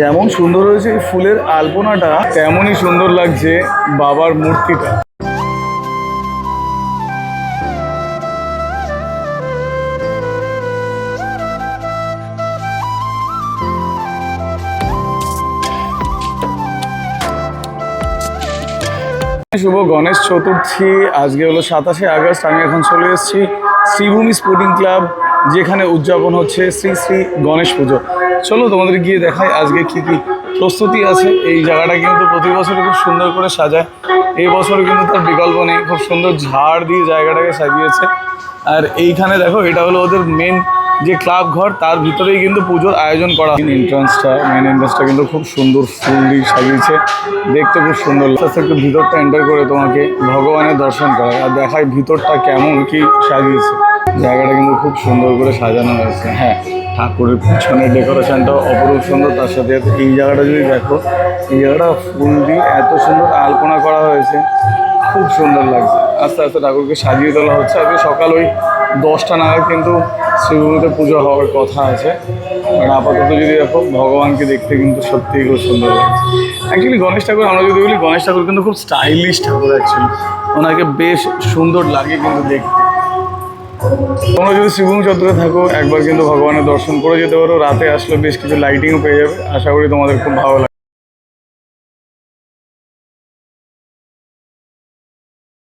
যেমন সুন্দর হয়েছে এই ফুলের আলপনাটা, তেমনই সুন্দর লাগছে বাবার মূর্তিটা। শুভ গণেশ চতুর্থী, আজকে হলো সাতাশে আগস্ট, আমি এখন চলে এসেছি শ্রীভূমি স্পোর্টিং ক্লাব যেখানে উদযাপন হচ্ছে শ্রী শ্রী গণেশ পুজো। চলো তোমাদের গিয়ে দেখাই আজকে কি কি প্রস্তুতি আছে। এই জায়গাটা কিন্তু প্রতি বছর খুব সুন্দর করে সাজায়। এই বছর কিন্তু তার বিকল্প নেই। খুব সুন্দর ঝাড় দিয়ে জায়গাটাকে সাজিয়েছে। আর এইখানে দেখো, এটা হলো ওদের মেন যে ক্লাব ঘর, তার ভিতরেই কিন্তু পুজোর আয়োজন করা এন্ট্রান্সটা মেন এন্ট্রান্সটা কিন্তু খুব সুন্দর ফুল দিয়ে সাজিয়েছে। দেখতে খুব সুন্দর লাগছে। একটু ভিতরটা এন্টার করে তোমাকে ভগবানের দর্শন করা আর দেখায় ভিতরটা কেমন কি সাজিয়েছে। জায়গাটা কিন্তু খুব সুন্দর করে সাজানো হয়েছে। হ্যাঁ ঠাকুরের পিছনের ডেকোরেশনটাও অপরূপ সুন্দর। তার সাথে এই জায়গাটা যদি দেখো, এই জায়গাটা ফুল দিয়ে এত সুন্দর আলপনা করা হয়েছে। খুব সুন্দর লাগছে। আস্তে আস্তে ঠাকুরকে সাজিয়ে তোলা হচ্ছে। আজকে সকাল ওই দশটা নাগাদ কিন্তু শ্রীভূমিতে পুজো হওয়ার কথা আছে। আর আপাতত যদি দেখো, ভগবানকে দেখতে কিন্তু সত্যিই খুব সুন্দর লাগছে। অ্যাকচুয়ালি গণেশ ঠাকুর, আমরা যদি বলি, গণেশ ঠাকুর কিন্তু খুব স্টাইলিশ ঠাকুর অ্যাকচুয়ালি ওনাকে বেশ সুন্দর লাগে কিন্তু দেখতে। তোমরা যদি শ্রীভূমি চত্বরে থাকো, একবার কিন্তু ভগবানের দর্শন করে যেতে পারো। রাতে আসলে বেশ কিছু লাইটিংও পেয়ে যাবে। আশা করি তোমাদের খুব ভালো লাগবে।